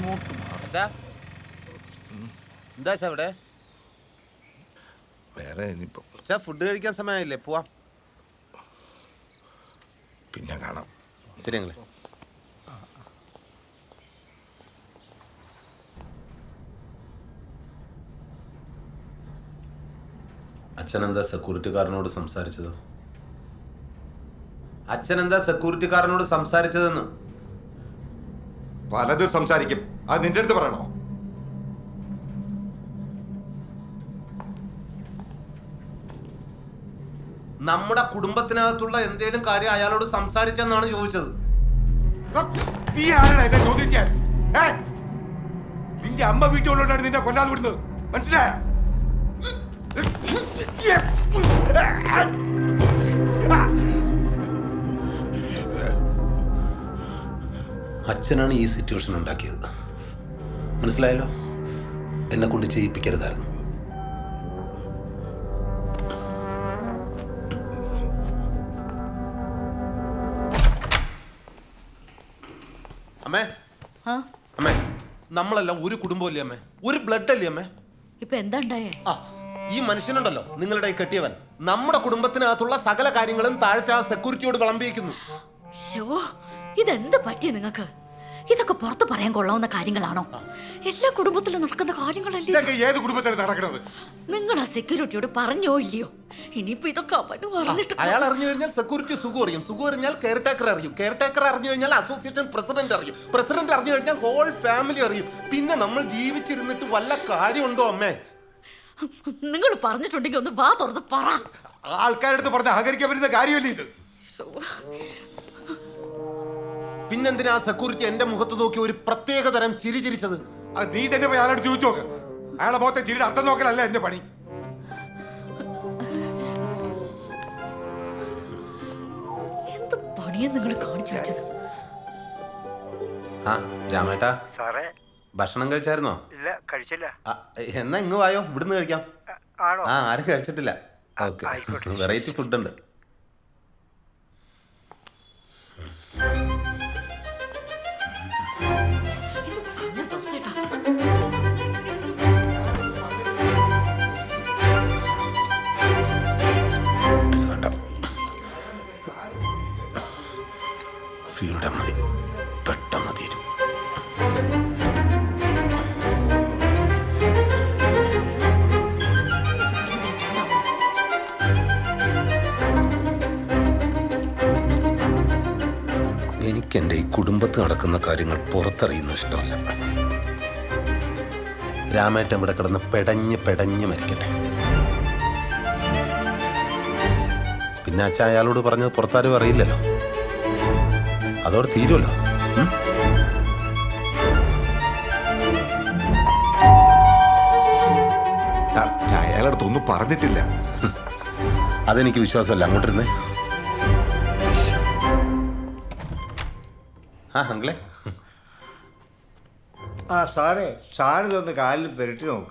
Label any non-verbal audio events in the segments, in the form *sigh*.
ഇങ്ങോട്ട് മാറ്. എന്താ? അവിടെ? വേറെ ഇനിയിപ്പോ. ഫുഡ് കഴിക്കാൻ സമയമായില്ലേ? പോവാം. പിന്നെ കാണാം. ശരി ഞങ്ങളെ അച്ഛൻ എന്താ സെക്യൂരിറ്റിക്കാരനോട് സംസാരിച്ചത്? അച്ഛൻ എന്താ സെക്യൂരിറ്റിക്കാരനോട് സംസാരിച്ചതെന്ന്? പലതും സംസാരിക്കും. അത് നിന്റെ അടുത്ത് പറയണോ? നമ്മുടെ കുടുംബത്തിനകത്തുള്ള എന്തേലും കാര്യം അയാളോട് സംസാരിച്ചെന്നാണ് ചോദിച്ചത്. നീ ആരാണ് എന്നെ ചോദിക്കാൻ? ഏ? നിന്റെ അമ്മ വീട്ടിലുള്ളതാണ് നിന്നെ കൊല്ലാതെ വിടുന്നത്. മനസ്സിലായ? അച്ഛനാണ് ഈ സിറ്റുവേഷൻ ഉണ്ടാക്കിയത്. മനസ്സിലായല്ലോ? എന്നെ കൊണ്ട് ചെയ്യിപ്പിക്കരുതായിരുന്നു. അമ്മേ. ആ? അമ്മേ നമ്മളെല്ലാം ഒരു കുടുംബമല്ലേ അമ്മേ? ഒരു ബ്ലഡ് അല്ലേ അമ്മേ? ഇപ്പൊ എന്താ ഉണ്ടായേ? ആ ഈ മനുഷ്യനുണ്ടല്ലോ നിങ്ങളുടെ ഈ കെട്ടിയവൻ. നമ്മുടെ കുടുംബത്തിനകത്തുള്ള സകല കാര്യങ്ങളും താഴത്തെ ആ സെക്യൂരിറ്റിയോട് വിളമ്പിയിരിക്കുന്നു. ഷോ ഇതെന്ത് പറ്റിയ നിങ്ങക്ക് ഇതൊക്കെ പുറത്ത് പറയാൻ കൊള്ളാവുന്ന കാര്യങ്ങളാണോ? എല്ലാ കുടുംബത്തിലും നടക്കുന്ന കാര്യങ്ങളല്ലേ ഇതൊക്കെ ഏത് കുടുംബത്തിലാണ് നടക്കുന്നത് നിങ്ങൾ ആ സെക്യൂരിറ്റിയോട് പറഞ്ഞോ ഇല്ലയോ? ഇനിയിപ്പോ ഇതൊക്കെ അവന് പറഞ്ഞിട്ട് അയാൾ അറിഞ്ഞു കഴിഞ്ഞാൽ സെക്യൂരിറ്റി സുഖം അറിയും. സുഖം അറിഞ്ഞാൽ കെയർ ടേക്കർ അറിയും. കെയർ ടേക്കർ അറിഞ്ഞു കഴിഞ്ഞാൽ അസോസിയേഷൻ പ്രസിഡന്റ് അറിയും. പ്രസിഡന്റ് അറിഞ്ഞു കഴിഞ്ഞാൽ ഹോൾ ഫാമിലി അറിയും. പിന്നെ നമ്മൾ ജീവിച്ചിരുന്നിട്ട് വല്ല കാര്യമുണ്ടോ അമ്മേ? നിങ്ങൾ പറഞ്ഞിട്ടുണ്ടെങ്കിൽ ഒന്ന് വാ തുറന്ന് പറ. ആൾക്കാരുടെ അടുത്ത് പറഞ്ഞ് അഹകരിക്കാൻ പറ്റുന്ന കാര്യമല്ലേ ഇത്. പിന്നെന്തിനാ സെക്യൂരിറ്റി എന്റെ മുഖത്ത് നോക്കി ഒരു പ്രത്യേക തരം ചിരി ചിരിച്ചത്? അത് നീ തന്നെ പോയി അയാളോട് ചോദിച്ചു നോക്ക്. അയാളെ മുഖത്തെ ചിരിയുടെ അർത്ഥം നോക്കലല്ല എന്റെ പണി? എന്ത് പണിയാ നിങ്ങൾ കാണിച്ചു വെച്ചത്? ആ രാമേട്ടാ. സാറേ. ഭക്ഷണം കഴിച്ചായിരുന്നോ? ഇല്ല കഴിച്ചില്ല. ആ, എന്നാ ഇങ്ങ് വായോ? ഇവിടുന്ന് കഴിക്കാം. ആണോ? ആ ആരും കഴിച്ചിട്ടില്ല. ഓക്കെ. വെറൈറ്റി ഫുഡ് ഉണ്ട്. എനിക്ക് എന്റെ ഈ കുടുംബത്ത് നടക്കുന്ന കാര്യങ്ങൾ പുറത്തറിയുന്ന ഇഷ്ടമല്ല. രാമേട്ടൻ ഇവിടെ കിടന്ന് പെടഞ്ഞ് പെടഞ്ഞ് മരിക്കട്ടെ. പിന്നെ അച്ഛൻ അയാളോട് പറഞ്ഞത് പുറത്താരും അറിയില്ലല്ലോ. അതോടെ തീരുമല്ലോ അയാളടുത്തൊന്നും പറഞ്ഞിട്ടില്ല. അതെനിക്ക് വിശ്വാസമല്ല. അങ്ങോട്ടിരുന്നേ. ആ അങ്കിളെ. ആ സാറേ സാറിതൊന്ന് കാലിൽ പെരട്ടി നോക്ക്.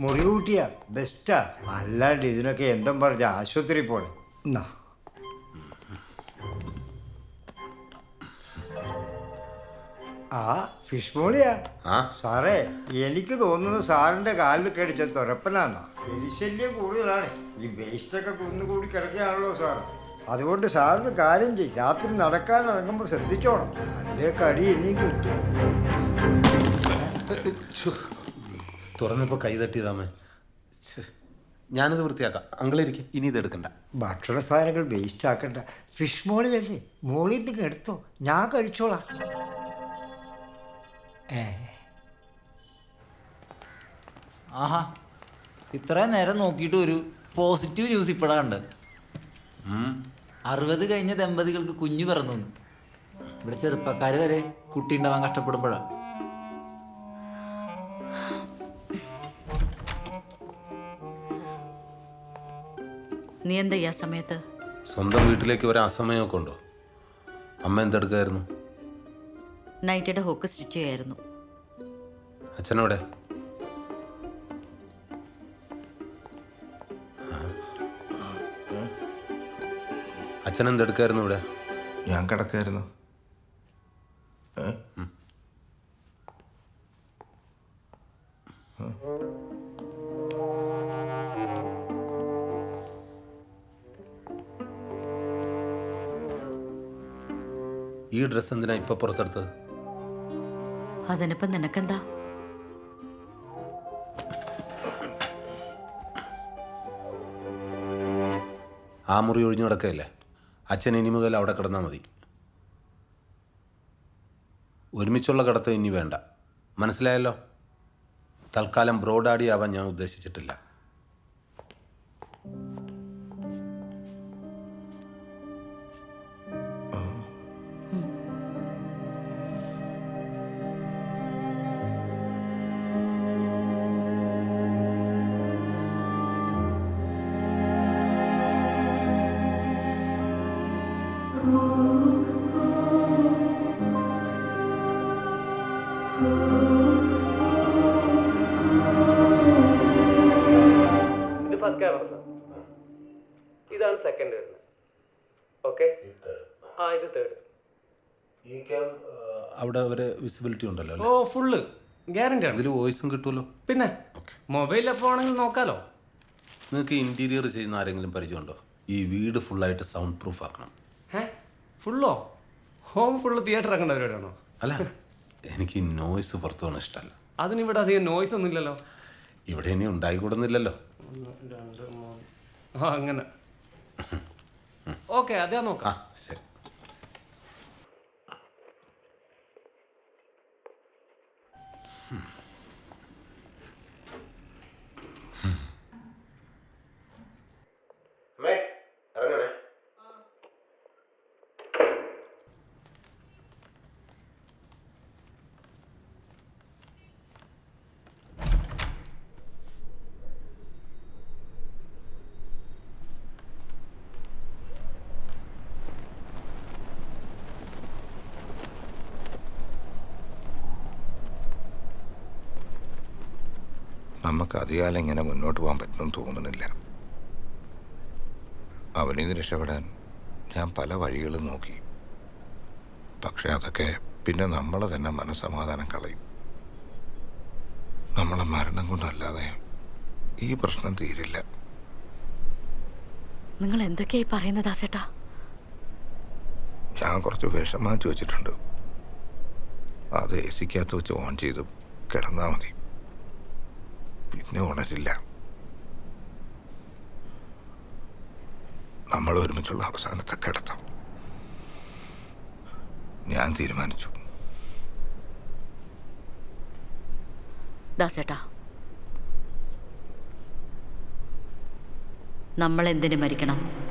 മുറി കൂട്ടിയാ ബെസ്റ്റാ. അല്ലാണ്ട് ഇതിനൊക്കെ എന്തും പറഞ്ഞ ആശുപത്രി പോലെ എന്നാ ആ ഫിഷ് മോളിയാ. ആ. സാറേ എനിക്ക് തോന്നുന്നു സാറിന്റെ കാലിൽ കടിച്ച തുരപ്പനാന്നാ. എലിശല്യം കൂടുതലാണ്. ഈ വേസ്റ്റൊക്കെ കുന്നുകൂടി കിടക്കുകയാണല്ലോ സാർ അതുകൊണ്ട് സാറിന് കാര്യം ചെയ്യും. രാത്രി നടക്കാൻ ഇറങ്ങുമ്പോൾ ശ്രദ്ധിച്ചോണം. അതേ കടി എനിക്ക് കിട്ടും. തുറന്നപ്പോ കൈ തട്ടിയതാമേ. ഞാനിത് വൃത്തിയാക്കാം. അങ്കിളിരിക്കും ഇനി ഇത് എടുക്കണ്ട. ഭക്ഷണ സാധനങ്ങൾ വേസ്റ്റ് ആക്കണ്ട. ഫിഷ് മോളിലല്ലേ മോളിൽ നിന്ന് എടുത്തോ. ഞാൻ കഴിച്ചോളാം. ഏ. ആഹാ. ഇത്രയും നേരം നോക്കിയിട്ട് ഒരു പോസിറ്റീവ് ന്യൂസ് ഇപ്പോഴാണ് കണ്ട് അറുപത് കഴിഞ്ഞ ദമ്പതികൾക്ക് കുഞ്ഞു പിറന്നു ഇവിടെ ചെറുപ്പക്കാർ വരെ കുട്ടി ഉണ്ടാവാൻ കഷ്ടപ്പെടുമ്പോഴാണ് നീ എന്താ ഈ ആ സമയത്ത്? സ്വന്തം വീട്ടിലേക്ക് വരാൻ അസമയമൊക്കെ ഉണ്ടോ? അമ്മ എന്തെടുക്കായിരുന്നു? നൈറ്റിയുടെ ഹോക്ക് സ്റ്റിച്ച് ചെയ്യായിരുന്നു. അച്ഛനോടെ അച്ഛൻ എന്തെടുക്കായിരുന്നു ഇവിടെ? ഞാൻ കിടക്കായിരുന്നു. ഈ ഡ്രസ് എന്തിനാ ഇപ്പൊ പുറത്തെടുത്തത്? അതിനിപ്പം നിനക്കെന്താ? ആ മുറി ഒഴിഞ്ഞു കിടക്കയല്ലേ? അച്ഛൻ ഇനി മുതൽ അവിടെ കിടന്നാൽ മതി. ഒരുമിച്ചുള്ള കിടത്ത് ഇനി വേണ്ട. മനസ്സിലായല്ലോ? തൽക്കാലം ബ്രോഡാഡി ആവാൻ ഞാൻ ഉദ്ദേശിച്ചിട്ടില്ല. ഇത് ഫസ്റ്റ് ക്യാമറ സാർ ഇതാണ് സെക്കൻഡ് വരുന്നത്. ഓക്കെ ആ ഇത് തേർഡ് ഈ ക്യാം അവിടെ ഒരു വിസിബിലിറ്റി ഉണ്ടല്ലോ ഓ ഫുള്ള് ഗ്യാരണ്ടി ആണ്. ഇതിൽ വോയിസും കിട്ടുമല്ലോ. പിന്നെ മൊബൈൽ എപ്പോൾ ആണെങ്കിൽ നോക്കാലോ? നിങ്ങൾക്ക് ഇന്റീരിയർ ചെയ്യുന്ന ആരെങ്കിലും പരിചയമുണ്ടോ? ഈ വീട് ഫുള്ളായിട്ട് സൗണ്ട് പ്രൂഫ് ആക്കണം. ഏ ഫുള്ളോ ഹോം ഫുള്ള് തിയേറ്റർ ആക്കേണ്ട പരിപാടിയാണോ? അല്ല. *laughs* എനിക്ക് നോയ്സ് പുറത്തു പോകണ ഇഷ്ടമല്ല അതിനിവിടെ അധികം നോയ്സ് ഒന്നും ഇല്ലല്ലോ ഇവിടെ ഇനി ഉണ്ടായിക്കൂടുന്നില്ലല്ലോ. ഒന്ന് രണ്ട് മൂന്ന്. ആ അങ്ങനെ. ഓക്കെ അതാ നോക്കാം. ആ ശരി. നമുക്ക് അധികാലം ഇങ്ങനെ മുന്നോട്ട് പോകാൻ പറ്റുമെന്ന് തോന്നുന്നില്ല. അവനിൽ നിന്ന് രക്ഷപ്പെടാൻ ഞാൻ പല വഴികളും നോക്കി. പക്ഷേ അതൊക്കെ പിന്നെ നമ്മൾ തന്നെ മനസ്സമാധാനം കളയും. നമ്മളെ മരണം കൊണ്ടല്ലാതെ ഈ പ്രശ്നം തീരില്ല. നിങ്ങൾ എന്തൊക്കെയായി പറയുന്നത് ദാസേട്ടാ? ഞാൻ കുറച്ച് വിഷം മാറ്റി വെച്ചിട്ടുണ്ട്. അത് എ സിക്കകത്ത് വെച്ച് ഓൺ ചെയ്ത് കിടന്നാൽ മതി. പിന്നെ ഉണരില്ല. നമ്മൾ ഒരുമിച്ചുള്ള അവസാനത്തെ കിടത്തം. ഞാൻ തീരുമാനിച്ചു. ദാസേട്ടാ. നമ്മൾ എന്തിനു മരിക്കണം?